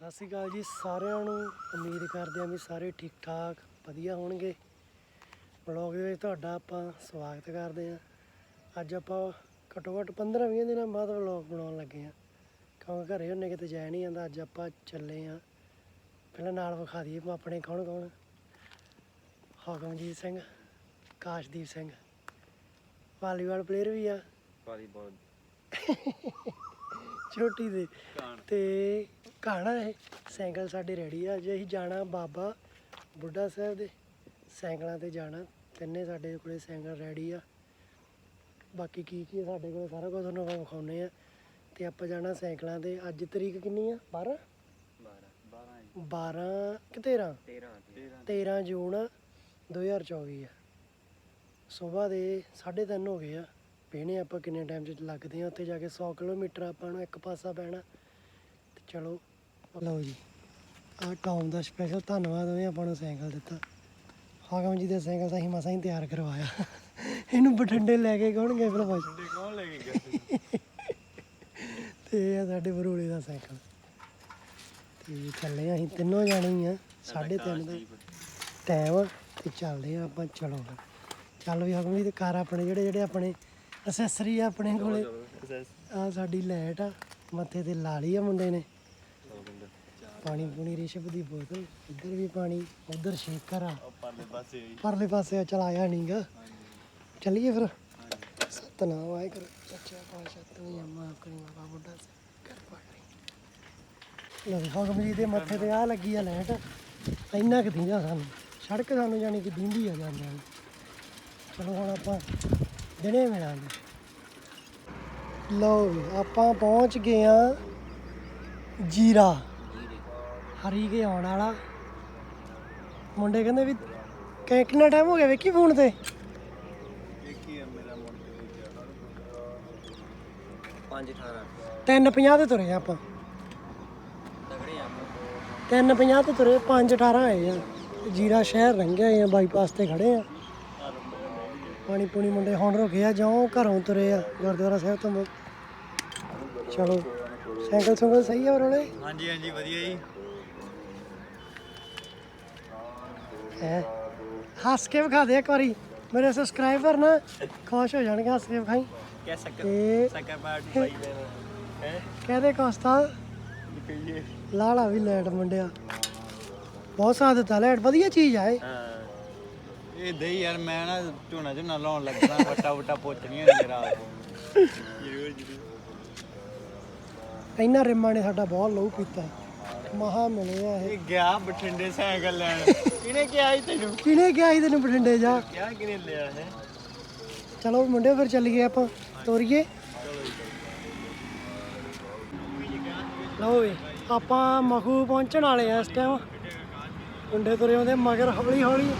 ਸਤਿ ਸ਼੍ਰੀ ਅਕਾਲ ਜੀ ਸਾਰਿਆਂ ਨੂੰ। ਉਮੀਦ ਕਰਦੇ ਹਾਂ ਵੀ ਸਾਰੇ ਠੀਕ ਠਾਕ ਵਧੀਆ ਹੋਣਗੇ। ਵਲੌਗ ਦੇ ਵਿੱਚ ਤੁਹਾਡਾ ਆਪਾਂ ਸਵਾਗਤ ਕਰਦੇ ਹਾਂ। ਅੱਜ ਆਪਾਂ ਘੱਟੋ ਘੱਟ 15-20 ਦਿਨਾਂ ਬਾਅਦ ਵਲੌਗ ਬਣਾਉਣ ਲੱਗੇ ਹਾਂ। ਕਿਉਂਕਿ ਘਰੇ ਹੁੰਨੇ ਕਿਤੇ ਜਾਇਆ ਨਹੀਂ ਜਾਂਦਾ ਅੱਜ ਆਪਾਂ ਚੱਲੇ ਹਾਂ। ਪਹਿਲਾਂ ਨਾਲ ਵਿਖਾ ਦਈਏ ਆਪਣੇ ਕੌਣ ਕੌਣ ਹਾਕਮਜੀਤ ਸਿੰਘ ਕਾਸ਼ਦੀਪ ਸਿੰਘ। ਵਾਲੀਬਾਲ ਪਲੇਅਰ ਵੀ ਆ। ਵਾਲੀਬਾਲ। ਛੋਟੀ ਦੇ। ਤੇ ਕਹਾਣਾ ਇਹ। ਸਾਈਕਲ ਸਾਡੇ ਰੈਡੀ ਆ। ਜੇ ਅਸੀਂ ਜਾਣਾ ਬਾਬਾ ਬੁੱਢਾ ਸਾਹਿਬ ਦੇ। ਸਾਈਕਲਾਂ ਤੇ ਜਾਣਾ। ਤਿੰਨੇ ਸਾਡੇ ਕੋਲੇ ਸਾਈਕਲ ਰੈਡੀ ਆ। ਬਾਕੀ ਕੀ ਕੀ ਆ ਸਾਡੇ ਕੋਲ ਸਾਰਾ ਕੁਝ ਤੁਹਾਨੂੰ ਆਪਾਂ ਵਿਖਾਉਨੇ ਆ। ਤੇ ਆਪਾਂ ਜਾਣਾ ਸਾਈਕਲਾਂ ਤੇ। ਅੱਜ ਤਰੀਕ ਕਿੰਨੀ ਆ? 12 12 ਕਿ 13 13 13 13 ਜੂਨ 2024 ਆ। ਸਵੇਰ ਦੇ 3:30 ਹੋ ਗਏ ਆ। ਪੀਣੇ ਆਪਾਂ ਕਿੰਨੇ ਟਾਈਮ 'ਚ ਲੱਗਦੇ ਆ। ਉੱਥੇ ਜਾ ਕੇ 100 ਕਿਲੋਮੀਟਰ ਆਪਾਂ ਨੂੰ ਇੱਕ ਪਾਸਾ ਪੈਣਾ। ਤੇ ਚਲੋ ਲਓ ਜੀ ਆ ਟੌਮ ਦਾ ਸਪੈਸ਼ਲ ਧੰਨਵਾਦ ਉਹਨੇ ਆਪਾਂ ਨੂੰ ਸਾਈਕਲ ਦਿੱਤਾ। ਹਾਕਮ ਜੀ ਦੇ ਸਾਈਕਲ ਅਸੀਂ ਮਸਾਂ ਹੀ ਤਿਆਰ ਕਰਵਾਇਆ। ਇਹਨੂੰ ਬਠਿੰਡੇ ਲੈ ਕੇ ਕੌਣ ਗਏ ਫਿਰ ਤੇ ਕੌਣ ਲੈ ਕੇ ਗਿਆ ਤੇ ਇਹ ਆ ਸਾਡੇ ਬਰੂਲੇ ਦਾ ਸਾਈਕਲ। ਤੇ ਚੱਲੇ ਅਸੀਂ ਤਿੰਨੋਂ ਜਾਣੇ ਆ 3:30 ਦਾ ਟਾਈਮ ਤੇ ਚੱਲਦੇ ਆ ਆਪਾਂ ਚਲੋ। ਚੱਲ ਵੀ ਹਕਮ ਜੀ ਤੇ ਕਾਰ ਆਪਣੇ ਜਿਹੜੇ ਜਿਹੜੇ ਆਪਣੇ ਅਸੈਸਰੀ ਆ ਆਪਣੇ ਕੋਲੇ। ਆ ਸਾਡੀ ਲਾਈਟ ਆ ਮੱਥੇ ਤੇ ਲਾ ਲਈ ਆ ਮੁੰਡੇ ਨੇ। ਪਾਣੀ ਪੂਣੀ ਰਿਸ਼ਵ ਦੀ ਬੋਤਲ ਇੱਧਰ ਵੀ ਪਾਣੀ ਉਧਰ ਸ਼ੇਕਰ ਆ। ਪਰਲੇ ਪਾਸੇ ਪਰਲੇ ਪਾਸੇ ਚਲਾਇਆ ਨਹੀਂਗਾ ਚੱਲੀਏ ਫਿਰ। ਸਤਨਾਮ ਵਾਹਿਗੁਰੂ। ਸੱਚਾ ਪਾਤਸ਼ਾਹ ਤੂੰ ਮਾਫ ਕਰੀ ਬਾਬਾ ਬੁੱਢਾ ਸਾਹਿਬ ਕਰ। ਪਾਣੀ ਲੋ ਹਕਮ ਜੀ ਦੇ ਮੱਥੇ ਤੇ ਆ ਲੱਗੀ ਆ ਲਾਈਟ। ਇੰਨਾ ਕੁ ਦੀਂਦਾ ਸਾਨੂੰ। ਸੜਕ ਸਾਨੂੰ ਜਾਣੀ ਕਿ ਦੀਂਦੀ ਆ ਜਾਂਦਿਆਂ ਨੂੰ ਚਲੋ ਹੁਣ ਆਪਾਂ ਦਿਨੇ ਮਿਲਾਂਗੇ। ਲਓ ਆਪਾਂ ਪਹੁੰਚ ਗਏ ਆ ਜੀਰਾ। ਹਰੀ ਕੇ ਆਉਣ ਵਾਲਾ। ਮੁੰਡੇ ਕਹਿੰਦੇ ਵੀ ਕਿ ਕਿੰਨਾ ਟਾਈਮ ਹੋ ਗਿਆ ਵੇਖੀ ਫੋਨ ਤੇ? ਕੀ ਹੈ ਮੇਰਾ ਮੁੰਡ 5 18 3:50 ਤੇ ਤੁਰੇ ਆ ਆਪਾਂ। ਤਗੜੇ ਆ 3:50 ਤੇ ਤੁਰੇ 5:18 ਆਏ ਆ। ਤੇ ਜੀਰਾ ਸ਼ਹਿਰ ਲੰਘੇ ਆਏ ਆ ਬਾਈਪਾਸ ਤੇ ਖੜੇ ਆ। ਪਾਣੀ ਪੂਣੀ ਮੁੰਡੇ ਹੁਣ ਰੁਕੇ ਆ ਜਿਉਂ ਘਰੋਂ ਤੁਰੇ ਆ ਗੁਰਦੁਆਰਾ ਸਾਹਿਬ ਤੋਂ ਮੁੜ। ਚਲੋ ਸਾਈਕਲ ਸੁੰਗਲ ਸਹੀ ਆ ਰੋਲੇ ਹਾਂਜੀ ਹਾਂਜੀ ਵਧੀਆ ਜੀ। ਹੈ ਹੱਸ ਕੇ ਵਿਖਾ ਦੇ ਇੱਕ ਵਾਰੀ। ਮੇਰੇ ਸਬਸਕ੍ਰਾਈਬਰ ਨਾ ਖੁਸ਼ ਹੋ ਜਾਣਗੇ ਹੱਸ ਕੇ ਵਿਖਾਈ ਕਹਿ ਸਕ ਤੇ ਸਕਾ ਬਾਟ ਪਾਈ ਦੇਣਾ ਹੈ? ਕਹਦੇ ਕੋਸਤਾ ਕਹੀਏ ਲਾਲਾ ਵੀ ਲੈਟ ਮੁੰਡਿਆ। ਬਹੁਤ ਸਾਥ ਦਿੱਤਾ ਲੈਟ ਵਧੀਆ ਚੀਜ਼ ਆ ਇਹ। ਦੇ ਯਾਰ ਮੈਂ ਨਾ ਝੋਨਾ ਝੋਨਾ ਲਾਉਣ ਲੱਗਣਾ ਵਟਾ ਵਟਾ ਪੁੱਛਣੀਆਂ ਨੇ ਮੇਰਾ ਜ਼ਰੂਰ ਜ਼ਰੂਰ। ਇਹਨਾਂ ਰਿਮਾਂ ਨੇ ਸਾਡਾ ਬਹੁਤ ਲਹੂ ਪੀਤਾ। ਮਹਾ ਮਿਲੇ ਆ ਇਹ। ਇਹ ਗਿਆ ਬਠਿੰਡੇ ਸਾਈਕਲ ਲੈਣ। ਕਿਹਨੇ ਕਿਹਾ ਸੀ ਤੈਨੂੰ? ਕਿਹਨੇ ਕਿਹਾ ਸੀ ਤੈਨੂੰ ਬਠਿੰਡੇ ਜਾ? ਕਿਹਾ ਕਿਹਨੇ ਲਿਆ ਹੈ? ਚਲੋ ਮੁੰਡੇ ਫਿਰ ਚੱਲੀਏ ਆਪਾਂ ਤੋਰੀਏ। ਲਓ ਵੀ ਆਪਾਂ ਮਖੂ ਪਹੁੰਚਣ ਵਾਲੇ ਆ ਇਸ ਟਾਈਮ ਮੁੰਡੇ ਤੁਰੇ ਆਉਂਦੇ ਮਗਰ ਹੌਲੀ ਹੌਲੀ।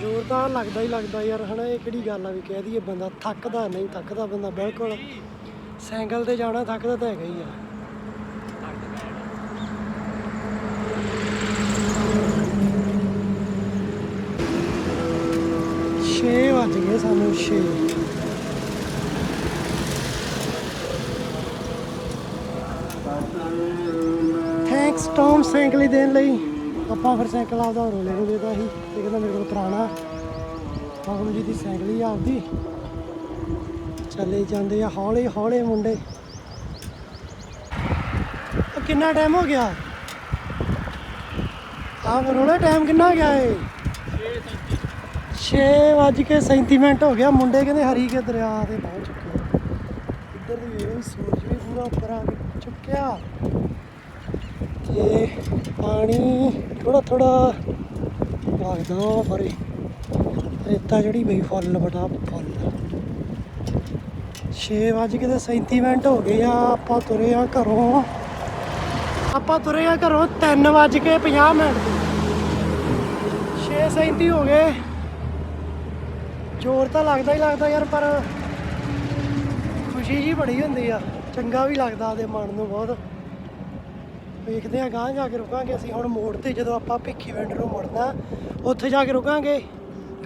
ਜ਼ੋਰ ਤਾਂ ਲੱਗਦਾ ਹੀ ਲੱਗਦਾ ਯਾਰ ਹਨਾ ਇਹ ਕਿਹੜੀ ਗੱਲ ਆ ਵੀ ਕਹਿ ਦਈਏ ਬੰਦਾ ਥੱਕਦਾ ਨਹੀਂ ਥੱਕਦਾ ਬੰਦਾ ਬਿਲਕੁਲ। ਸਾਈਕਲ ਤੇ ਜਾਣਾ ਥੱਕਦਾ ਤਾਂ ਹੈਗਾ ਹੀ ਆ। ਭੱਜ ਗਏ ਸਾਨੂੰ ਛੇ। ਥੈਂਕਸ ਟੌਮ ਸਾਈਕਲ ਦੇਣ ਲਈ। ਆਪਾਂ ਫਿਰ ਸਾਈਕਲ ਆਪਦਾ ਰੋਲੇ ਨੂੰ ਦੇਤਾ ਸੀ ਤੇ ਕਹਿੰਦਾ ਮੇਰੇ ਕੋਲ ਪੁਰਾਣਾ ਫਾਗਮ ਜੀ ਦੀ ਸਾਈਕਲ ਹੀ ਆਪਦੀ। ਚੱਲੇ ਜਾਂਦੇ ਆ ਹੌਲੇ ਹੌਲੇ ਮੁੰਡੇ। ਕਿੰਨਾ ਟਾਈਮ ਹੋ ਗਿਆ? ਆ ਰੋਲੇ ਟਾਈਮ ਕਿੰਨਾ ਹੋ ਗਿਆ ਏ? 6 ਵੱਜ ਕੇ 37 ਮਿੰਟ ਹੋ ਗਿਆ, ਮੁੰਡੇ ਕਹਿੰਦੇ ਹਰੀ ਕੇ ਦਰਿਆ ਤੇ ਪਹੁੰਚ ਚੁੱਕੇ ਇੱਧਰ ਦੀ ਵੇਖੋ ਵੀ ਸੂਰਜ ਵੀ ਪੂਰਾ ਉੱਪਰ ਆ ਕੇ ਚੁੱਕਿਆ। ਤੇ ਪਾਣੀ ਥੋੜਾ ਥੋੜਾ ਵਗਦਾ ਪਰੇ। ਰੇਤਾ ਜਿਹੜੀ ਬਈ ਫੁੱਲ ਬਟਾ ਫੁੱਲ। 6 ਵੱਜ ਕੇ ਤੇ 37 ਮਿੰਟ ਹੋ ਗਏ ਆ, ਆਪਾਂ ਤੁਰੇ ਆ ਘਰੋਂ। ਆਪਾਂ ਤੁਰੇ ਆ ਘਰੋਂ 3 ਵੱਜ ਕੇ 50 ਮਿੰਟ। 6:37 ਹੋ ਗਏ। ਜ਼ੋਰ ਤਾਂ ਲੱਗਦਾ ਹੀ ਲੱਗਦਾ ਯਾਰ, ਪਰ ਖੁਸ਼ੀ ਜੀ ਬੜੀ ਹੁੰਦੀ ਆ। ਚੰਗਾ ਵੀ ਲੱਗਦਾ ਉਹਦੇ ਮਨ ਨੂੰ ਬਹੁਤ। ਵੇਖਦੇ ਆ ਗਾਂ ਜਾ ਕੇ ਰੁਕਾਂਗੇ ਅਸੀਂ। ਹੁਣ ਮੋੜ ਤੇ ਜਦੋਂ ਆਪਾਂ ਭਿੱਖੀ ਵਿੰਡ ਨੂੰ ਮੁੜਨਾ, ਉੱਥੇ ਜਾ ਕੇ ਰੁਕਾਂਗੇ,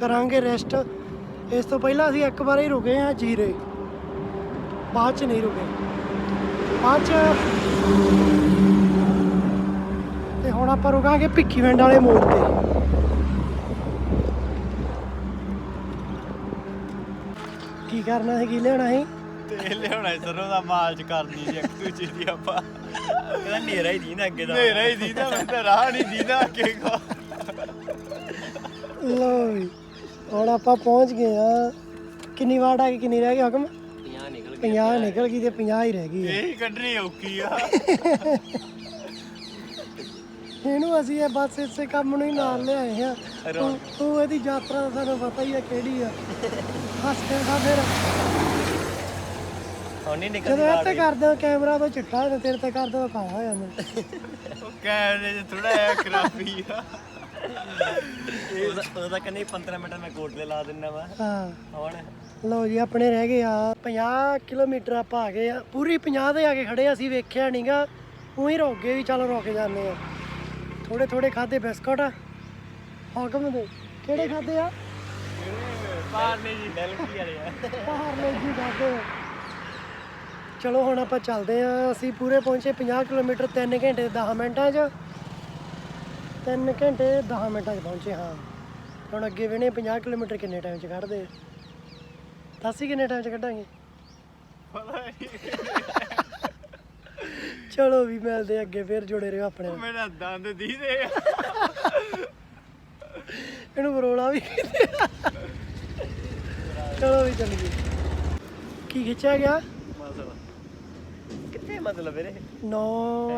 ਕਰਾਂਗੇ ਰੈਸਟ ਇਸ ਤੋਂ ਪਹਿਲਾਂ ਅਸੀਂ ਇੱਕ ਵਾਰ ਹੀ ਰੁਕੇ ਆ ਜੀਰੇ। ਬਾਅਦ ਚ ਨਹੀਂ ਰੁਕੇ। ਬਾਅਦ ਚ ਆਪਾਂ ਰੁਕਾਂਗੇ ਭਿੱਖੀ ਭਿੱਖੀਵਿੰਡ ਵਾਲੇ ਮੋੜ ਤੇ। ਕਰਨਾ ਸੀ ਕੀ ਲੈਣਾ ਸੀ? ਤੇ ਲਿਆਉਣਾ ਸੀ ਸਰੋਂ ਦਾ ਮਾਲਚ ਕਰਨੀ ਸੀ ਇੱਕ ਦੂਜੇ ਦੀ ਆਪਾਂ। ਕਹਿੰਦਾ ਨੇਰਾ ਹੀ ਦੀਂਦਾ ਅੱਗੇ ਦਾ। ਨੇਰਾ ਹੀ ਦੀਦਾ ਮੈਂ ਤਾਂ ਰਾਹ ਨਹੀਂ ਦੀਦਾ ਅੱਗੇ ਕੋ। ਲੋ ਵੀ ਹੁਣ ਆਪਾਂ ਪਹੁੰਚ ਗਏ ਆ ਕਿੰਨੀ ਵਾਟ ਆ ਗਈ ਕਿੰਨੀ ਰਹਿ ਗਈ ਹੁਕਮ? 50 ਨਿਕਲ 50 ਨਿਕਲ ਗਈ ਤੇ 50 ਹੀ ਰਹਿ ਗਈ। ਇਹ ਕੱਢਣੀ ਔਖੀ ਆ। ਇਹਨੂੰ ਅਸੀਂ ਇਹ ਬਸ ਇਸੇ ਕੰਮ ਨੂੰ ਹੀ ਨਾਲ ਲਿਆਏ ਆ। ਤੂੰ ਤੂੰ ਇਹਦੀ ਯਾਤਰਾ ਦਾ ਸਾਨੂੰ ਪਤਾ ਹੀ ਆ ਕਿਹੜੀ ਆ। ਹੱਸ ਕੇ ਖਾ ਫਿਰ। ਹੁਣ ਨਹੀਂ ਨਿਕਲ ਜਦੋਂ ਇੱਥੇ ਕਰਦਾ ਕੈਮਰਾ ਤੋਂ ਚਿੱਟਾ ਹੋ ਜਾਂਦਾ ਤੇਰੇ ਤੇ ਕਰਦਾ ਤਾਂ ਕਾਲਾ ਹੋ ਜਾਂਦਾ ਉਹ ਕੈਮਰੇ 'ਚ ਥੋੜਾ ਜਿਹਾ ਖਰਾਬੀ ਆ। ਉਹਦਾ ਉਹਦਾ ਕਹਿੰਦੇ 15 ਮਿੰਟ ਮੈਂ ਕੋਟ ਤੇ ਲਾ ਦਿੰਦਾ ਵਾ। ਹਾਂ। ਹੁਣ? ਲਓ ਜੀ ਆਪਣੇ ਰਹਿ ਗਏ ਆ। 50 ਕਿਲੋਮੀਟਰ ਆਪਾਂ ਆ ਗਏ ਆ। ਪੂਰੀ 50 ਤੇ ਆ ਕੇ ਖੜੇ ਆ, ਅਸੀਂ ਵੇਖਿਆ ਨਹੀਂਗਾ ਉਹੀ ਰੁਕ ਗਏ ਵੀ ਚਲੋ ਰੁਕ ਜਾਂਦੇ ਆ। ਥੋੜੇ ਥੋੜੇ ਖਾਦੇ ਬਿਸਕੁਟ। ਹਾਕਮ ਦੇ? ਕਿਹੜੇ ਖਾਦੇ ਆ? ਨੇ ਜੀ ਦਿਲ ਕੀ ਵਾਲੇ ਆ। ਬਾਹਰ ਲੋਕ ਜੀ ਖਾਦੇ ਆ। ਚਲੋ ਹੁਣ ਆਪਾਂ ਚੱਲਦੇ ਆ। ਅਸੀਂ ਪੂਰੇ ਪਹੁੰਚੇ 50 ਕਿਲੋਮੀਟਰ 3 ਘੰਟੇ 10 ਮਿੰਟਾਂ 'ਚ। 3 ਘੰਟੇ 10 ਮਿੰਟਾਂ 'ਚ ਪਹੁੰਚੇ ਹਾਂ। ਹੁਣ ਅੱਗੇ ਵੇਣੇ 50 ਕਿਲੋਮੀਟਰ ਕਿੰਨੇ ਟਾਈਮ 'ਚ ਕੱਢਦੇ ਆ। ਦੱਸ ਕਿੰਨੇ ਟਾਈਮ 'ਚ ਕੱਢਾਂਗੇ? ਚਲੋ ਵੀ ਮਿਲਦੇ ਅੱਗੇ ਫਿਰ ਜੁੜੇ ਰਹੋ ਆਪਣੇ ਨਾਲ। ਮੇਰਾ ਦੰਦ ਦੀਦੇ ਆ। ਇਹਨੂੰ ਬਰੋਲਾ ਵੀ ਕਹਿੰਦੇ ਆ। ਚਲੋ ਵੀ ਚੱਲੀਏ। ਕੀ ਖਿੱਚਿਆ ਗਿਆ? ਕਿੱਥੇ ਮਤਲਬ ਵੀਰੇ? 9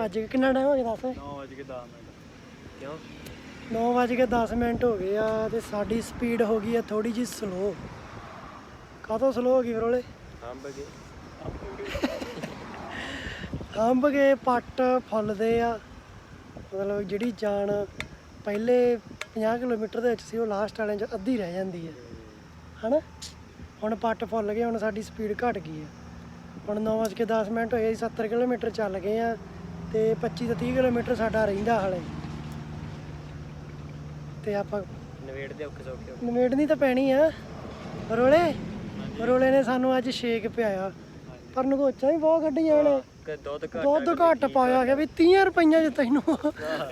ਅੱਜ ਕਿੰਨਾ ਟਾਈਮ ਹੋ ਗਿਆ ਦੱਸ? 9 ਵਜੇ ਕੇ 10 ਮਿੰਟ। ਕਿਉਂ? 9 ਵਜ ਕੇ 10 ਮਿੰਟ ਹੋ ਗਏ ਆ ਤੇ ਸਾਡੀ ਸਪੀਡ ਹੋ ਗਈ ਆ ਥੋੜੀ ਜਿਹੀ ਸਲੋ ਕਾਹਤੋਂ ਸਲੋ ਹੋ ਗਈ ਫਰੋਲੇ ਅੰਬ ਗਏ। ਅੰਬ ਕੇ ਪੱਟ ਫੁੱਲਦੇ ਆ। ਮਤਲਬ ਜਿਹੜੀ ਜਾਨ ਪਹਿਲੇ 50 ਕਿਲੋਮੀਟਰ ਦੇ ਵਿੱਚ ਸੀ ਉਹ ਲਾਸਟ ਵਾਲਿਆਂ 'ਚ ਅੱਧੀ ਰਹਿ ਜਾਂਦੀ ਹੈ। ਹਨਾ? ਹੁਣ ਪੱਟ ਫੁੱਲ ਗਏ ਹੁਣ ਸਾਡੀ ਸਪੀਡ ਘਟ ਗਈ ਹੈ। ਹੁਣ 9 ਵਜੇ 10 ਮਿੰਟ ਹੋਏ ਅਸੀਂ 70 ਕਿਲੋਮੀਟਰ ਚੱਲ ਗਏ ਆ ਤੇ 25 ਤੋਂ 30 ਕਿਲੋਮੀਟਰ ਸਾਡਾ ਰਹਿੰਦਾ ਹਾਲੇ। ਤੇ ਆਪਾਂ ਨਵੇੜ ਦੇ ਔਖੇ ਸੌਖੇ ਨਵੇੜਨੀ ਤਾਂ ਪੈਣੀ ਆ। ਰੋਲੇ? ਰੋਲੇ ਨੇ ਸਾਨੂੰ ਅੱਜ ਸ਼ੇਕ ਪਿਆਇਆ। ਪਰ ਨਗੋਚਾ ਵੀ ਬਹੁਤ ਕੱਢੀਆਂ ਨੇ। ਕਿ ਦੁੱਧ ਘੱਟ ਦੁੱਧ ਘੱਟ ਪਾਇਆ ਗਿਆ ਵੀ 30 ਰੁਪਈਆਂ ਚ ਤੈਨੂੰ।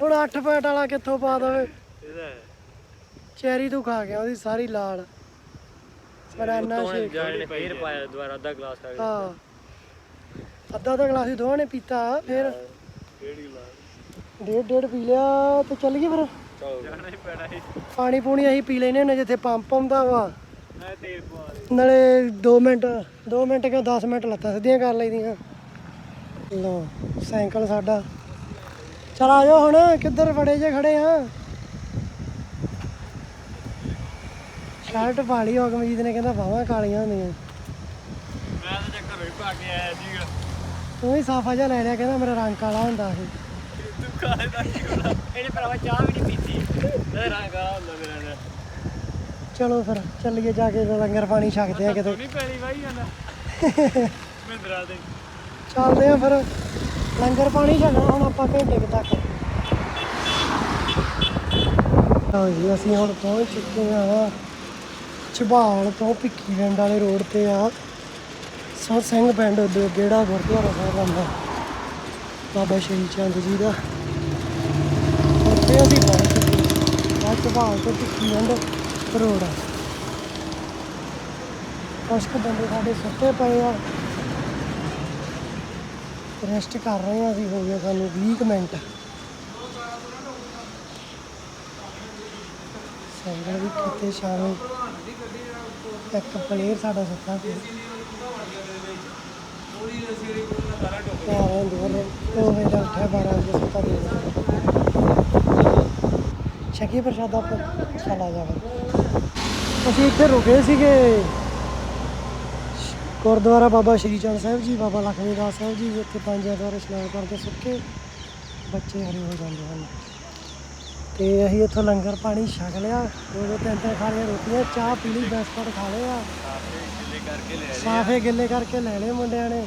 ਹੁਣ 8 ਪੈਟ ਵਾਲਾ ਕਿੱਥੋਂ ਪਾ ਦਵੇ? ਚੈਰੀ ਤੂੰ ਖਾ ਗਿਆ ਉਹਦੀ ਸਾਰੀ ਲਾਲ। Banana shake. ਫੇਰ ਪਾਇਆ ਦੁਬਾਰਾ ਅੱਧਾ ਗਲਾਸ ਖਾ ਹਾਂ। ਅੱਧਾ ਤਾਂ ਗਲਾਸ ਹੀ ਦੋਵਾਂ ਨੇ ਪੀਤਾ ਫਿਰ ਡੇਢ ਡੇਢ ਪੀ ਲਿਆ ਤੇ ਚੱਲ ਗਏ ਫਿਰ। ਚਲੋ। ਜਾਣਾ ਹੀ ਪੈਣਾ ਪਾਣੀ ਪੂਣੀ ਅਸੀਂ ਪੀ ਲੈਨੇ ਹੁੰਦੇ ਜਿੱਥੇ ਪੰਪ ਆਉਂਦਾ ਵਾ। ਨਾਲੇ 2 ਮਿੰਟ 2 ਮਿੰਟ ਕਿਉਂ 10 ਮਿੰਟ ਲੱਤਾਂ ਸਿੱਧੀਆਂ ਕਰ ਲਈਦੀਆਂ। ਲੋ ਸਾਈਕਲ ਸਾਡਾ। ਚਲ ਆ ਜਾਓ ਹੁਣ ਕਿੱਧਰ ਫੜੇ ਜੇ ਖੜੇ ਆ? ਸ਼ਰਟ ਪਾ ਲਈ ਹੁਕਮਜੀਤ ਨੇ ਕਹਿੰਦਾ ਬਾਹਾਂ ਕਾਲੀਆਂ ਹੁੰਦੀਆਂ। ਮੈਂ ਤਾਂ ਚੱਕਰ ਹੀ ਪਾ ਕੇ ਆਇਆ ਜੀ ਤੂੰ ਵੀ ਸਾਫਾ ਜਿਹਾ ਲੈ ਲਿਆ ਕਹਿੰਦਾ ਮੇਰਾ ਰੰਗ ਕਾਲਾ ਹੁੰਦਾ ਸੀ। ਤੂੰ ਕਾਲੇ ਦਾ ਕੀ ਹੋਣਾ? ਇਹਨੇ ਭਰਾਵਾ ਚਾਹ ਵੀ ਨਹੀਂ ਪੀਤੀ। ਇਹ ਰੰਗ ਆ ਹੁੰਦਾ ਮੇਰਾ ਚਲੋ ਫਿਰ ਚੱਲੀਏ ਜਾ ਕੇ ਲੰਗਰ ਪਾਣੀ ਛਕਦੇ ਆ ਕਿਤੇ। ਨਹੀਂ ਪੈਣੀ ਬਾਈ ਜਾਂਦਾ। ਮਹਿੰਦਰਾ ਦੇ। ਚੱਲਦੇ ਆ ਫਿਰ ਲੰਗਰ ਪਾਣੀ ਛਕਣਾ ਹੁਣ ਆਪਾਂ ਘੰਟੇ ਕੁ ਤੱਕ। ਹਾਂ ਜੀ ਅਸੀਂ ਹੁਣ ਪਹੁੰਚ ਚੁੱਕੇ ਹਾਂ ਝਬਾਲ ਤੋਂ ਭਿੱਖੀਵਿੰਡ ਵਾਲੇ ਰੋਡ ਤੇ ਆ। ਸਰ ਸਿੰਘ ਪਿੰਡ ਦੇ ਜਿਹੜਾ ਗੁਰਦੁਆਰਾ ਸਾਹਿਬ ਆਉਂਦਾ ਬਾਬਾ ਸ਼੍ਰੀ ਚੰਦ ਜੀ ਦਾ। ਉੱਥੇ ਅਸੀਂ ਪਹੁੰਚ ਚੁੱਕੇ ਹਾਂ। ਝਬਾਲ ਤੋਂ ਭਿੱਖੀਵਿੰਡ ਰੋਡ ਆ ਕੁਛ ਕੁ ਬੰਦੇ ਸਾਡੇ ਸੁੱਤੇ ਪਏ ਆ। ਰੈਸਟ ਕਰ ਰਹੇ ਹਾਂ ਅਸੀਂ, ਹੋ ਗਿਆ ਸਾਨੂੰ 20 ਕੁ ਮਿੰਟ। ਸਾਈਕਲ ਵੀ ਕਿਤੇ ਸ਼ਾਮੇ ਇੱਕ ਪਲੇਅਰ ਸਾਡਾ ਸੁੱਤਾ ਪਿਆ। ਯਾਰ ਉੱਠਿਆ 12 ਵਜੇ ਪ੍ਰਸ਼ਾਦਾ ਪਰ ਚਲਾ ਜਾਵੇ ਅਸੀਂ ਇੱਥੇ ਰੁਕੇ ਸੀਗੇ। ਗੁਰਦੁਆਰਾ ਬਾਬਾ ਸ਼੍ਰੀ ਚੰਦ ਸਾਹਿਬ ਜੀ, ਬਾਬਾ ਲਖਮੀ ਦਾਸ ਸਾਹਿਬ ਜੀ ਇੱਥੇ ਪੰਜ ਐਤਵਾਰ ਇਸ਼ਨਾਨ ਕਰਕੇ ਸੁੱਕੇ ਬੱਚੇ ਹਰੇ ਹੋ ਜਾਂਦੇ ਹਨ। ਤੇ ਅਸੀਂ ਇੱਥੋਂ ਲੰਗਰ ਪਾਣੀ ਛਕ ਲਿਆ, ਦੋ ਦੋ ਤਿੰਨ ਤਿੰਨ ਖਾ ਲਿਆ ਰੋਟੀਆਂ, ਚਾਹ ਪੀ ਲਈ, ਬਿਸਕੁਟ ਖਾ ਲਿਆ ਸਾਫੇ ਗਿੱਲੇ ਕਰਕੇ ਲੈ ਲਏ ਮੁੰਡਿਆਂ ਨੇ।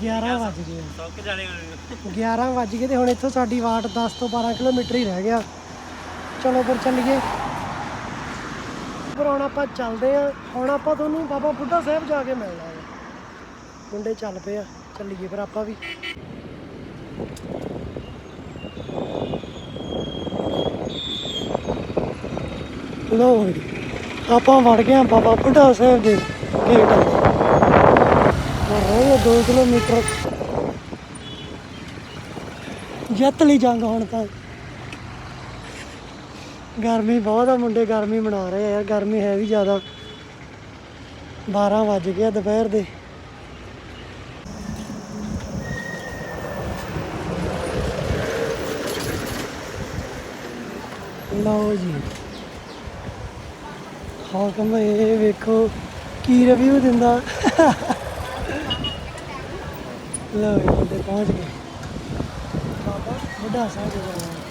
11 ਵੱਜ ਗਏ। ਸੁੱਕ ਜਾਣੇ 11 ਵੱਜ ਗਏ ਤੇ ਹੁਣ ਇੱਥੋਂ ਸਾਡੀ ਵਾਟ 10 ਤੋਂ 12 ਕਿਲੋਮੀਟਰ ਹੀ ਰਹਿ ਗਿਆ। ਚਲੋ ਫਿਰ ਚੱਲੀਏ। ਪਰ ਹੁਣ ਆਪਾਂ ਚੱਲਦੇ ਆ ਹੁਣ ਆਪਾਂ ਤੁਹਾਨੂੰ ਬਾਬਾ ਬੁੱਢਾ ਸਾਹਿਬ ਜਾ ਕੇ ਮਿਲਣਾ ਹੈ। ਮੁੰਡੇ ਚੱਲ ਪਏ ਆ। ਚੱਲੀਏ ਫਿਰ ਆਪਾਂ ਵੀ। ਲੋ ਆਪਾਂ ਵੜ ਗਏ ਆ ਬਾਬਾ ਬੁੱਢਾ ਸਾਹਿਬ ਦੇ ਗੇਟ ਰਹੇ 2 ਕਿਲੋਮੀਟਰ। ਜੱਤ ਲਈ ਜੰਗ ਹੁਣ ਤਾਂ। ਗਰਮੀ ਬਹੁਤ ਆ, ਮੁੰਡੇ ਗਰਮੀ ਮਨਾ ਰਹੇ ਆ ਯਾਰ, ਗਰਮੀ ਹੈ ਵੀ ਜ਼ਿਆਦਾ। 12 ਵੱਜ ਗਿਆ ਦੁਪਹਿਰ ਦੇ। ਲਓ ਜੀ। ਹਾਕਮ, ਇਹ ਵੇਖੋ, ਕੀ ਰਿਵਿਊ ਦਿੰਦਾ। ਲਓ ਜੀ, ਮੁੰਡੇ ਪਹੁੰਚ ਗਏ। ਬਾਬਾ ਬੁੱਢਾ ਸਾਹਿਬ ਦੇ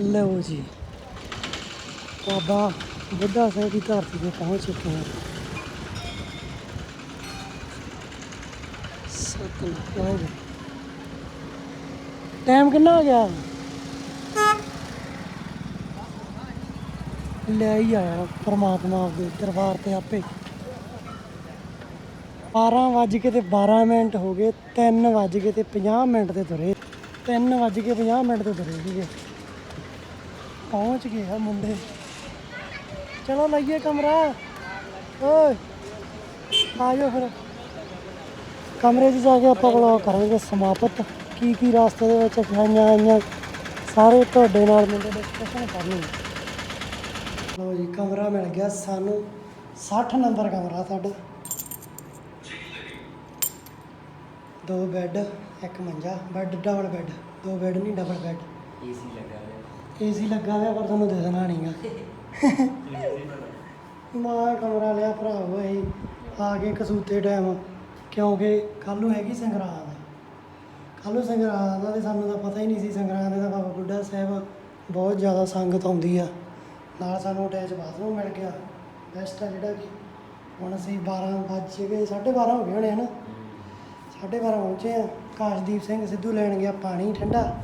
ਜਾਣਾ ਲਓ ਜੀ ਬਾਬਾ ਬੁੱਢਾ ਸਾਹਿਬ ਦੀ ਧਰਤੀ ਤੇ ਪਹੁੰਚ ਚੁੱਕੇ ਹਾਂ ਸਤਨਾਮ ਟਾਈਮ ਕਿੰਨਾ ਹੋ ਗਿਆ ਲੈ ਹੀ ਆਇਆ ਪਰਮਾਤਮਾ ਆਪਦੇ ਦਰਬਾਰ ਤੇ ਆਪੇ 12 ਵੱਜ ਕੇ ਤੇ 12 ਮਿੰਟ ਹੋ ਗਏ 3 ਵੱਜ ਕੇ ਤੇ 50 ਮਿੰਟ ਤੇ ਤੁਰੇ 3 ਵੱਜ ਕੇ 50 ਮਿੰਟ ਤੇ ਤੁਰੇ ਸੀਗੇ ਪਹੁੰਚ ਗਏ ਆ ਮੁੰਡੇ। ਚਲੋ ਲਈਏ ਕਮਰਾ। ਓਏ ਆ ਫਿਰ। ਕਮਰੇ 'ਚ ਜਾ ਕੇ ਆਪਾਂ ਵਲੌਗ ਕਰਾਂਗੇ ਸਮਾਪਤ। ਕੀ ਕੀ ਰਾਸਤੇ ਦੇ ਵਿੱਚ ਖਾਈਆਂ ਆਈਆਂ, ਸਾਰੇ ਤੁਹਾਡੇ ਨਾਲ ਮੁੰਡੇ ਡਿਸਕਸ਼ਨ ਕਰਨੀ ਲਓ ਜੀ, ਕਮਰਾ ਮਿਲ ਗਿਆ ਸਾਨੂੰ। 60 ਨੰਬਰ ਕਮਰਾ ਸਾਡਾ ਦੋ ਬੈੱਡ, ਇੱਕ ਮੰਜਾ। ਬੈੱਡ ਡਬਲ ਬੈੱਡ ਦੋ ਬੈੱਡ ਨਹੀਂ ਡਬਲ ਬੈੱਡ ਏਸੀ ਲੱਗਾ ਏਸੀ ਲੱਗਾ ਹੋਇਆ, ਪਰ ਤੁਹਾਨੂੰ ਦਿਸਣਾ ਨਹੀਂਗਾ ਮਾਂ ਕਮਰਾ ਲਿਆ ਭਰਾਵੋ ਅਸੀਂ ਆ ਕੇ ਕਸੂਤੇ ਟਾਈਮ ਕਿਉਂਕਿ ਕੱਲ੍ਹ ਨੂੰ ਹੈਗੀ ਸੰਗਰਾਂਦ। ਕੱਲ੍ਹ ਨੂੰ ਸੰਗਰਾਂਦ ਦਾ ਤੇ ਸਾਨੂੰ ਤਾਂ ਪਤਾ ਹੀ ਨਹੀਂ ਸੀ, ਸੰਗਰਾਂਦ ਦਾ ਬਾਬਾ ਬੁੱਢਾ ਸਾਹਿਬ ਬਹੁਤ ਜ਼ਿਆਦਾ ਸੰਗਤ ਆਉਂਦੀ ਆ। ਨਾਲ ਸਾਨੂੰ ਅਟੈਚ ਬਾਥਰੂਮ ਮਿਲ ਗਿਆ। ਬੈਸਟ ਆ ਜਿਹੜਾ ਕਿ ਹੁਣ ਅਸੀਂ 12 ਵੱਜ ਗਏ 12:30 ਹੋ ਗਏ ਹੋਣੇ ਹਨਾ। 12:30 ਪਹੁੰਚੇ ਆ। ਕਾਸ਼ਦੀਪ ਸਿੰਘ ਸਿੱਧੂ ਲੈਣ ਗਿਆ, ਪਾਣੀ ਠੰਡਾ।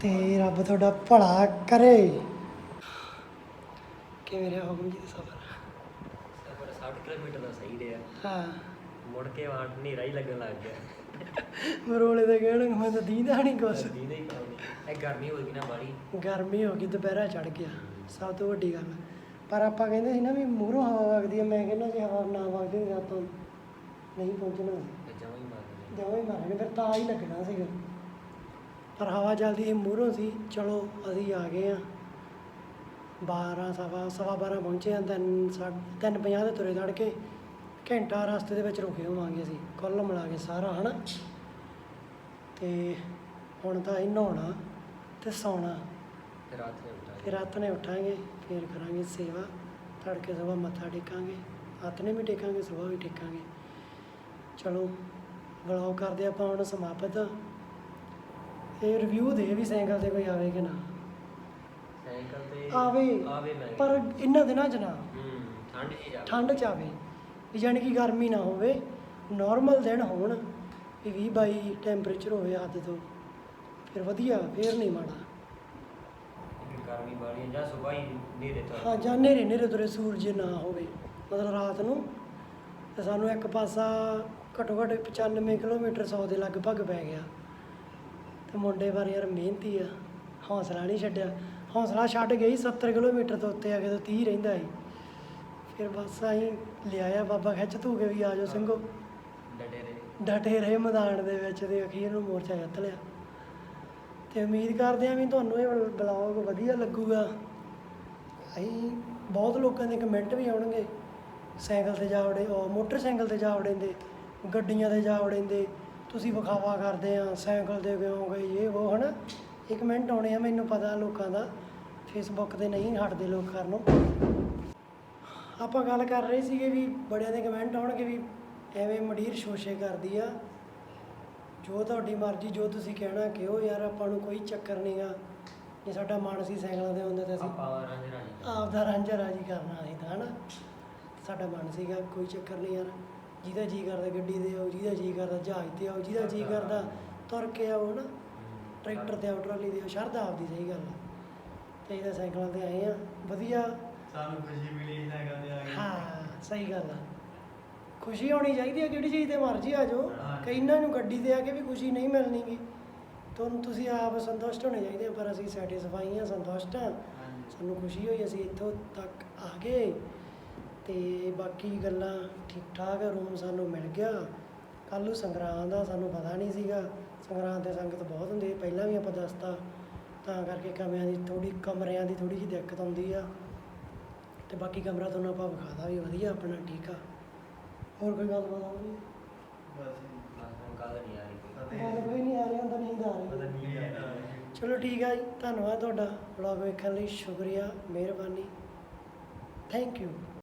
ਤੇ ਰੱਬ ਤੁਹਾਡਾ ਭਲਾ ਕਰੇ। ਕਿਵੇਂ ਰਿਹਾ ਹੁਕਮ ਜੀ ਦਾ ਸਫ਼ਰ? ਸਫਰ 60 ਕਿਲੋਮੀਟਰ ਦਾ ਸਹੀ ਰਿਹਾ। ਹਾਂ। ਮੁੜ ਕੇ ਵਾਟ ਹਨੇਰਾ ਹੀ ਲੱਗਣ ਲੱਗ ਗਿਆ। ਮਰੋਲੇ ਦੇ ਕਹਿਣ ਮੈਂ ਤਾਂ ਦੀਦਾ ਨਹੀਂ ਕੁਛ। ਸਰਦੀ ਨਹੀਂ। ਪਾਉਣੀ ਇਹ ਗਰਮੀ ਹੋ ਗਈ ਨਾ ਬਾੜੀ ਗਰਮੀ ਹੋ ਗਈ ਦੁਪਹਿਰਾ ਚੜ ਗਿਆ ਸਭ ਤੋਂ ਵੱਡੀ ਗੱਲ। ਪਰ ਆਪਾਂ ਕਹਿੰਦੇ ਸੀ ਨਾ ਵੀ ਮੂਹਰੋਂ ਹਵਾ ਵਗਦੀ ਹੈ ਮੈਂ ਕਹਿੰਦਾ ਜੇ ਹਵਾ ਨਾ ਵਗਦੀ ਤਾਂ ਆਪਾਂ ਨਹੀਂ ਪਹੁੰਚਣਾ। ਤੇ ਜਮਾਂ ਹੀ ਮਾਰ ਜਮਾਂ ਹੀ ਮਾਰਾਂਗੇ ਫਿਰ ਤਾਂ ਹੀ ਲੱਗਣਾ ਸੀਗਾ। ਪਰ ਹਵਾ ਚੱਲਦੀ ਸੀ ਮੂਹਰੋਂ ਸੀ ਚਲੋ ਅਸੀਂ ਆ ਗਏ ਆ 12 ਸਵਾ ਸਵਾ 12 ਪਹੁੰਚੇ ਆ ਤਿੰਨ ਸਾਢੇ ਤਿੰਨ ਪੰਜਾਹ ਦੇ ਤੁਰੇ ਤੜਕੇ ਘੰਟਾ ਰਸਤੇ ਦੇ ਵਿੱਚ ਰੁਕੇ ਹੋਵਾਂਗੇ ਅਸੀਂ ਕੁੱਲ ਮਿਲਾ ਕੇ ਸਾਰਾ ਹਨਾ? ਤੇ ਹੁਣ ਤਾਂ ਅਸੀਂ ਨਹਾਉਣਾ ਤੇ ਸੌਣਾ। ਤੇ ਰਾਤ ਨੂੰ ਫਿਰ ਰਾਤ ਨੇ ਉੱਠਾਂਗੇ ਫਿਰ ਕਰਾਂਗੇ ਸੇਵਾ ਤੜਕੇ ਸਵੇਰ ਮੱਥਾ ਟੇਕਾਂਗੇ ਹੱਥ ਨੇ ਵੀ ਟੇਕਾਂਗੇ ਸਵੇਰ ਵੀ ਟੇਕਾਂਗੇ। ਚਲੋ ਵਲੌਗ ਕਰਦੇ ਆਪਾਂ ਹੁਣ ਸਮਾਪਤ। ਇਹ ਰਿਵਿਊ ਦੇ ਵੀ ਸਾਈਕਲ ਤੇ ਕੋਈ ਆਵੇ ਕਿ ਨਾ। ਸਾਈਕਲ ਤੇ ਆਵੇ ਆਵੇ ਮੈਂ। ਪਰ ਇਹਨਾਂ ਦਿਨਾਂ 'ਚ ਨਾ। ਹੂੰ ਠੰਡ ਜੀ ਜਾ ਠੰਡ 'ਚ ਆਵੇ। ਜਾਣੀ ਕਿ ਗਰਮੀ ਨਾ ਹੋਵੇ ਨਾਰਮਲ ਦਿਨ ਹੋਣ ਵੀ 20 22 ਟੈਂਪਰੇਚਰ ਹੋਵੇ ਹੱਦ ਤੋਂ। ਫਿਰ ਵਧੀਆ ਫਿਰ ਨਹੀਂ ਮਾੜਾ। ਗਰਮੀ ਬਾੜੀ ਜਾਂ ਸਵੇਰ ਹੀ ਨੇਰੇ ਤੋਂ। ਹਾਂ ਜਾਂ ਨੇਰੇ ਨੇਰੇ ਤੁਰੇ ਸੂਰਜ ਨਾ ਹੋਵੇ। ਮਤਲਬ ਰਾਤ ਨੂੰ ਤੇ ਸਾਨੂੰ ਇੱਕ ਪਾਸਾ ਘੱਟੋ ਘੱਟ 95 ਕਿਲੋਮੀਟਰ 100 ਦੇ ਲਗਭਗ ਪੈ ਗਿਆ। ਤੇ ਮੁੰਡੇ ਬਾਰੇ ਯਾਰ ਮਿਹਨਤੀ ਆ ਹੌਸਲਾ ਨਹੀਂ ਛੱਡਿਆ। ਹੌਸਲਾ ਛੱਡ ਗਈ 70 ਕਿਲੋਮੀਟਰ ਤੋਂ ਉੱਤੇ ਆ ਕੇ ਤਾਂ 30 ਰਹਿੰਦਾ ਸੀ। ਫਿਰ ਬਸ ਅਸੀਂ ਲਿਆਇਆ ਬਾਬਾ ਖਿੱਚ ਧੂ ਕੇ ਵੀ ਆ ਜਾਓ ਸਿੰਘੋ। ਡਟੇ ਰਹੇ। ਡਟੇ ਰਹੇ ਮੈਦਾਨ ਦੇ ਵਿੱਚ ਤੇ ਅਖੀਰ ਨੂੰ ਮੋਰਚਾ ਜਿੱਤ ਲਿਆ। ਤੇ ਉਮੀਦ ਕਰਦੇ ਹਾਂ ਵੀ ਤੁਹਾਨੂੰ ਇਹ ਬਲੌਗ ਵਧੀਆ ਲੱਗੂਗਾ। ਅਸੀਂ ਬਹੁਤ ਲੋਕਾਂ ਦੇ ਕਮੈਂਟ ਵੀ ਆਉਣਗੇ। ਸਾਈਕਲ ਤੇ ਜਾ ਵੜੇ ਉਹ ਮੋਟਰਸਾਈਕਲ ਤੇ ਜਾ ਵੜੇਂਦੇ ਗੱਡੀਆਂ ਤੇ ਜਾ ਵੜੇਂਦੇ। ਤੁਸੀਂ ਵਿਖਾਵਾ ਕਰਦੇ ਆ ਸਾਈਕਲ ਤੇ ਕਿਉਂ ਗਏ ਇਹ ਉਹ ਹਨਾ ਇਹ ਕਮੈਂਟ ਆਉਣੇ ਆ ਮੈਨੂੰ ਪਤਾ ਲੋਕਾਂ ਦਾ ਫੇਸਬੁੱਕ ਤੇ ਨਹੀਂ ਹਟਦੇ ਲੋਕ ਕਰਨੋਂ ਆਪਾਂ ਗੱਲ ਕਰ ਰਹੇ ਸੀਗੇ ਵੀ ਬੜਿਆਂ ਦੇ ਕਮੈਂਟ ਆਉਣਗੇ ਵੀ ਐਵੇਂ ਮਡੀਰ ਸ਼ੋਸ਼ੇ ਕਰਦੀ ਆ। ਜੋ ਤੁਹਾਡੀ ਮਰਜ਼ੀ ਜੋ ਤੁਸੀਂ ਕਹਿਣਾ ਕਿਹੋ ਯਾਰ ਆਪਾਂ ਨੂੰ ਕੋਈ ਚੱਕਰ ਨਹੀਂਗਾ ਜੇ ਸਾਡਾ ਮਨ ਸੀ ਸਾਈਕਲਾਂ ਤੇ ਹੁੰਦਾ ਤਾਂ ਅਸੀਂ ਆਪ ਦਾ ਰਾਂਝਾ ਰਾਜੀ ਕਰਨਾ। ਸੀ ਤਾਂ ਹਨਾ। ਸਾਡਾ ਮਨ ਸੀਗਾ ਕੋਈ ਚੱਕਰ ਨਹੀਂ ਯਾਰ। ਜਿਹਦਾ ਜੀ ਕਰਦਾ ਗੱਡੀ ਤੇ ਆਓ ਜਿਹਦਾ ਜੀ ਕਰਦਾ ਜਹਾਜ਼ ਤੇ ਆਓ ਜਿਹਦਾ ਜੀ ਕਰਦਾ ਤੁਰ ਕੇ ਆਓ ਨਾ ਟਰੈਕਟਰ ਤੇ ਆਓ ਟਰਾਲੀ ਤੇ ਆਓ ਸ਼ਰਧਾ ਆਪਦੀ ਸਹੀ ਗੱਲ ਆ। ਤੇ ਇਹਦਾ ਸਾਈਕਲਾਂ ਤੇ ਆਏ ਆ ਵਧੀਆ। ਸਾਨੂੰ ਖੁਸ਼ੀ ਮਿਲੀ ਸਾਈਕਲ ਤੇ ਆ ਹਾਂ ਸਹੀ ਗੱਲ ਆ। ਖੁਸ਼ੀ ਹੋਣੀ ਚਾਹੀਦੀ ਆ ਕਿਹੜੀ ਚੀਜ਼ ਤੇ ਮਰਜ਼ੀ ਆ ਜਾਓ। ਹਾਂ। ਕਈਆਂ ਨੂੰ ਗੱਡੀ ਤੇ ਆ ਕੇ ਵੀ ਖੁਸ਼ੀ ਨਹੀਂ ਮਿਲਣੀਗੀ। ਤੁਹਾਨੂੰ ਤੁਸੀਂ ਆਪ ਸੰਤੁਸ਼ਟ ਹੋਣੇ ਚਾਹੀਦੇ ਪਰ ਅਸੀਂ ਸੈਟੀਸਫਾਈ ਆ ਸੰਤੁਸ਼ਟ ਆ। ਸਾਨੂੰ ਖੁਸ਼ੀ ਹੋਈ ਅਸੀਂ ਇੱਥੋਂ ਤੱਕ ਆ ਗਏ। ਤੇ ਬਾਕੀ ਗੱਲਾਂ ਠੀਕ ਠਾਕ ਰੂਮ ਸਾਨੂੰ ਮਿਲ ਗਿਆ। ਕੱਲ੍ਹ ਨੂੰ ਸੰਗਰਾਂਦ ਦਾ ਸਾਨੂੰ ਪਤਾ ਨਹੀਂ ਸੀਗਾ। ਸੰਗਰਾਂਦ ਤੇ ਸੰਗਤ ਬਹੁਤ ਹੁੰਦੀ ਹੈ ਪਹਿਲਾਂ ਵੀ ਆਪਾਂ ਦੱਸਤਾ। ਤਾਂ ਕਰਕੇ ਕਮਰਿਆਂ ਦੀ ਥੋੜੀ ਕਮਰਿਆਂ ਦੀ ਥੋੜੀ ਜਿਹੀ ਦਿੱਕਤ ਆਉਂਦੀ ਆ। ਤੇ ਬਾਕੀ ਕਮਰਾ ਤੁਹਾਨੂੰ ਆਪਾਂ ਵਿਖਾਦਾ ਵੀ ਵਧੀਆ ਆਪਣਾ ਠੀਕ ਆ। ਹੋਰ ਕੋਈ ਗੱਲ ਬਾਤ ਹੋਵੇ ਨਹੀਂ ਆ ਰਹੀ ਗੱਲ ਕੋਈ ਨਹੀਂ ਆ ਰਿਹਾ ਹੁੰਦਾ ਨੀਂਦ ਆ ਰਹੀ। ਚਲੋ ਠੀਕ ਆ ਜੀ ਧੰਨਵਾਦ ਤੁਹਾਡਾ। ਵਲੌਗ ਵੇਖਣ ਲਈ ਸ਼ੁਕਰੀਆ ਮਿਹਰਬਾਨੀ। Thank you